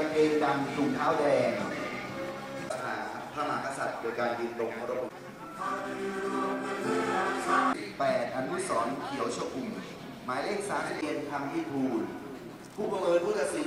กางเกงดำถุงเท้าแดงหาพระมหากษัตริย์โดยการยืนตรงเคารพแปดอนุสรณ์เขียวชอุ่ม หมายเลขสามเรียนทำที่ทูลผู้บังเอิญผู้ตัดสิน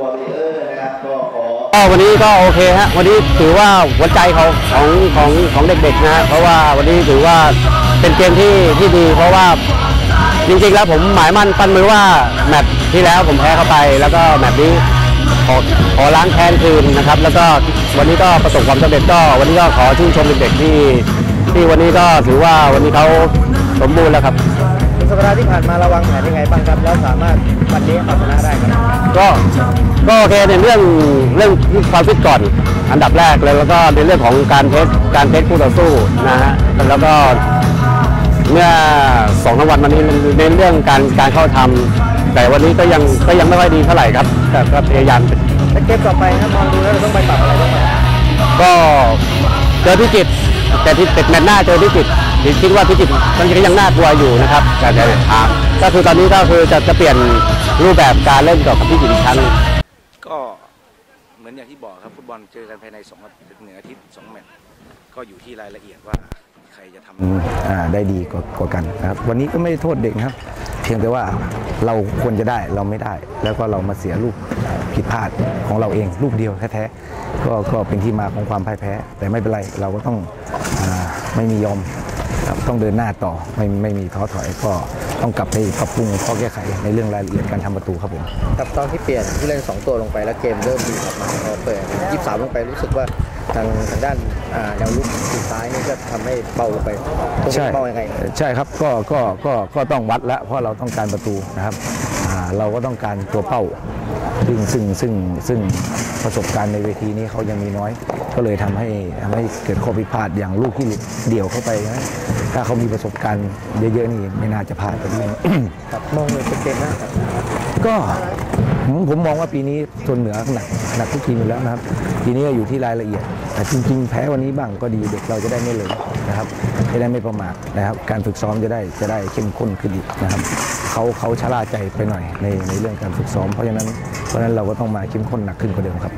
วอริเออร์นะครับก็ขอก็วันนี้ก็โอเคฮะวันนี้ถือว่าหัวใจเของของของของเด็กๆนะฮะเพราะว่าวันนี้ถือว่าเป็นเกมที่ที่ดี เพราะว่าจริงๆแล้วผมหมายมั่นปั้นมือว่าแมตช์ที่แล้วผมแพ้เข้าไป แล้วก็แมตช์นี้ขอขอล้างแค้นคืนนะครับ แล้วก็วันนี้ก็ประสบความสำเร็จก็ วันนี้ก็ขอชื่นชมเด็กๆที่ที่วันนี้ก็ถือว่าวันนี้เขาสมบูรณ์แล้วครับ สัปดาห์ที่ผ่านมาเราวางแผนยังไงบ้างครับ แล้วสามารถวันนี้เอาชนะได้ครับก็ก็โอเคในเรื่องเรื่องความฟิตก่อน อันดับแรกเลยแล้วก็ในเรื่องของการเทสการเทสคู่ต่อสู้นะฮะแล้วก็เมื่อสองสามวันมานี้ในเรื่องการการเข้าทำแต่วันนี้ก็ยังก็ยังไม่ค่อยดีเท่าไหร่ครับ แต่ก็พยายามแล้วเกมต่อไปนะมองดูแล้วเราต้องไปปรับอะไรบ้างครับก็เจอพิจิตร แต่ที่ติดแมตช์หน้าเจอพิจิตรคิดว่าพิจิตรมันก็ยังน่ากลัวอยู่นะครับแต่แต่อ่าก็คือตอนนี้ก็คือจะจะเปลี่ยนรูปแบบการเล่นกับพิจิตรอีกครั้งก็เหมือนอย่างที่บอกครับฟุตบอลเจอกันภายใน2อาทิตย์หนึ่งอาทิตย์สองแมตช์ก็อยู่ที่รายละเอียดว่าใครจะทำอ่าได้ดีกว่ากว่ากันนะครับวันนี้ก็ไม่ได้โทษเด็กนะครับเพียงแต่ว่าเราควรจะได้เราไม่ได้ แล้วก็เรามาเสียลูกผิดพลาดของเราเองลูกเดียวแท้ๆก็ก็เป็นที่มาของความพ่ายแพ้ แต่ไม่เป็นไรเราก็ต้องอไม่มียอมต้องเดินหน้าต่อไม่ไม่มีท้อถอยก็ต้องกลับไปปรับปรุงข้อแก้ไขในเรื่องรายละเอียดการทำประตูครับผมกับตอนที่เปลี่ยนที่เล่นสองตัวลงไปแล้วเกมเริ่มดีออกมาพอเปิดยี่สามลงไปรู้สึกว่า ทางทางด้านอ่าแนวลุกทีซ้ายนี่ก็ทำให้เบาลงไปตรงใช่นี้เบายังไงใช่ครับก็ก็ก็ก็ต้องวัดแล้วเพราะเราต้องการประตูนะครับอ่าเราก็ต้องการตัวเป้าซึ่งซึ่งซึ่งซึ่งประสบการณ์ในเวทีนี้เขายังมีน้อย ก็เลยทำให้ทำให้เกิดข้อผิดพลาดอย่างลูกที่เดี่ยวเข้าไปนะถ้าเขามีประสบการณ์เยอะๆนี่ไม่น่าจะพลาดแบบนี้ครับมองเลยเป็นเกมหน้าครับก็ผมผมมองว่าปีนี้โซนเหนือหนักหนักทุกทีมอยู่แล้วนะครับทีนี้ก็อยู่ที่รายละเอียด แต่จริง ๆ แพ้วันนี้บ้างก็ดีเด็กเราจะได้ไม่เลยนะครับจะได้ไม่ประมาทนะครับ การฝึกซ้อมจะได้จะได้เข้มข้นขึ้นอีกนะครับเขาเขาชะล่าใจไปหน่อยในในเรื่องการฝึกซ้อมเพราะฉะนั้นเพราะฉะนั้นเราก็ต้องมาเข้มข้นหนักขึ้นกว่าเดิมครับ